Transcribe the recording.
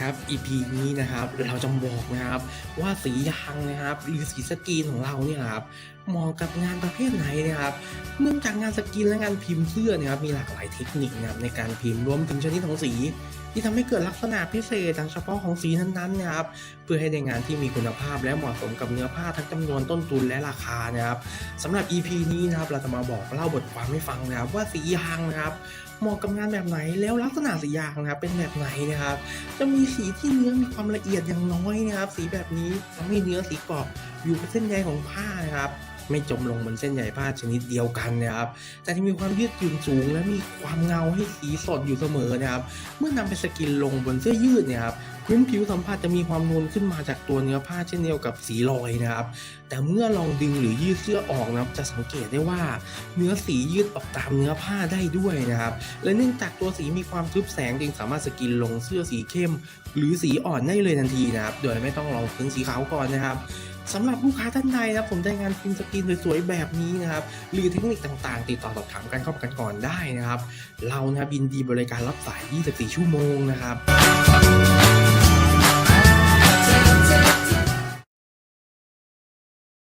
ครับ EP นี้นะครับเราจะบอกนะครับว่าสียางนะครับหรือสีสกรีนของเราเนี่ยครับเหมาะกับงานประเภทไหนนะครับเนื่องจากงานสกรีนและงานพิมพ์เสื้อนะครับมีหลากหลายเทคนิคนะครับในการพิมพ์รวมถึงชนิดของสี ที่ทำให้เกิดลักษณะพิเศษทางเฉพาะของสีนั้นๆนะครับเพื่อให้ได้งานที่มีคุณภาพและเหมาะสมกับเนื้อผ้าทั้งจำนวนต้นทุนและราคานะครับสำหรับ EP นี้นะครับเราจะมาบอกเล่าบทความให้ฟังนะครับว่าสียางนะครับเหมาะกับงานแบบไหนแล้วลักษณะสียางนะครับเป็นแบบไหนนะครับจะมีสีที่เนื้อมีความละเอียดอย่างน้อยนะครับสีแบบนี้ทำให้เนื้อสีกรอบอยู่กับเส้นใยของผ้านะครับไม่จมลงบนเส้นใยผ้าชนิดเดียวกันนะครับ แต่ที่มีความยืดหยุ่นสูงและมีความเงาให้สีสดอยู่เสมอนะครับ เมื่อนำไปสกินลงบนเสื้อยืดเนี่ยครับ พื้นผิวสัมผัสจะมีความนูนขึ้นมาจากตัวเนื้อผ้าเช่นเดียวกับสีลอยนะครับ แต่เมื่อลองดึงหรือยืดเสื้อออกนะครับ จะสังเกตได้ว่าเนื้อสียืดออกตามเนื้อผ้าได้ด้วยนะครับ และเนื่องจากตัวสีมีความทึบแสงจึงสามารถสกินลงเสื้อสีเข้ม หรือสีอ่อนได้เลยทันทีนะครับ โดยไม่ต้องลองพื้นสีขาวก่อนนะครับสำหรับลูกค้าท่านใดนะครับผมได้งานพิมพ์สกินสวยๆแบบนี้นะครับหรือเทคนิคต่างๆ ติดต่อสอบถามกันเข้ากันก่อนได้นะครับ เรานะบินดีบริการรับสาย 24 ชั่วโมงนะครับ